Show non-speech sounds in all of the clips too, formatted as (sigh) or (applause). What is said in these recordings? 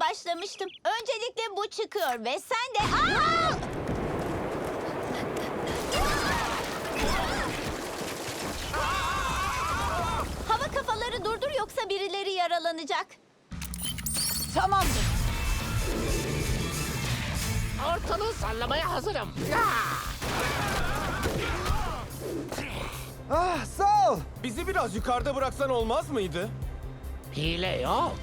başlamıştım. Öncelikle bu çıkıyor ve sen de... Aa! Hava kafaları durdur yoksa birileri yaralanacak. Tamamdır. Ortalığı sallamaya hazırım. Ah sağ ol. Bizi biraz yukarıda bıraksan olmaz mıydı? Hile yok.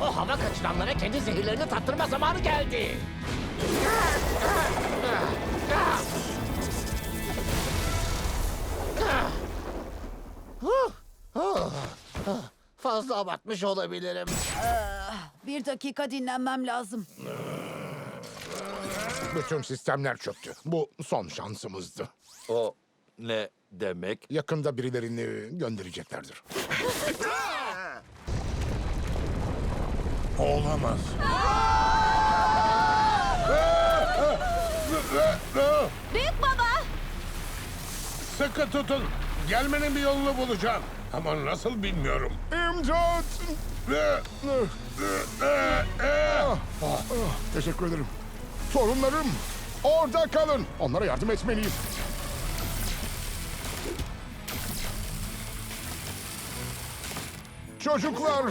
O hava kaçıranlara kendi zehirlerini tattırma zamanı geldi. Fazla abartmış olabilirim. Bir dakika dinlenmem lazım. Bütün sistemler çöktü. Bu son şansımızdı. O ne demek? Yakında birilerini göndereceklerdir. (laughs) Olamaz. Büyük baba! Sıkı tutun. Gelmenin bir yolunu bulacağım. Ama nasıl bilmiyorum. İmdat! Ah, teşekkür ederim. Torunlarım, orada kalın. Onlara yardım etmeliyim. Çocuklar!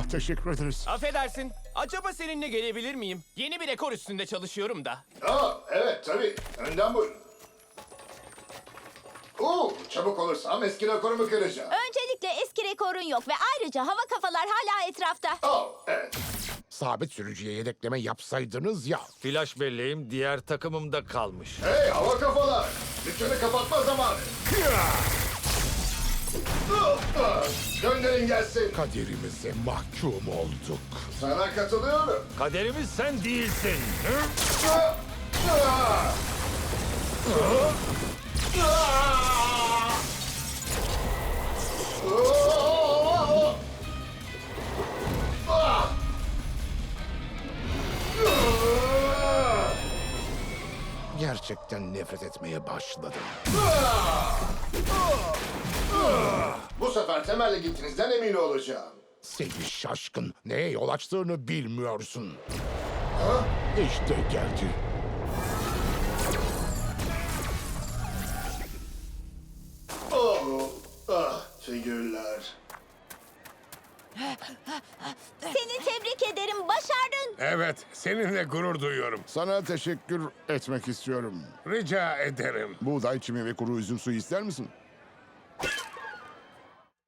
Ah, teşekkür ederiz. Affedersin. Acaba seninle gelebilir miyim? Yeni bir rekor üstünde çalışıyorum da. Aa, evet tabii. Önden buyurun. Oo, çabuk olursam eski rekorumu kıracağım. Öncelikle eski rekorun yok ve ayrıca hava kafalar hala etrafta. Oh, evet. Sabit sürücüye yedekleme yapsaydınız ya. Flash belleğim diğer takımımda kalmış. Hey hava kafalar! Dükkanı kapatma zamanı. Gönderin gelsin. Kaderimize mahkum olduk. Sana katılıyorum. Kaderimiz sen değilsin. Gerçekten nefret etmeye başladım. Bu sefer temelle gittiğinizden emin olacağım. Seni şaşkın. Neye yol açtığını bilmiyorsun. Ha? İşte geldi. Oh, ah, figürler. Seni tebrik ederim, başardın. Evet, seninle gurur duyuyorum. Sana teşekkür etmek istiyorum. Rica ederim. Buğday çimi ve kuru üzüm suyu ister misin?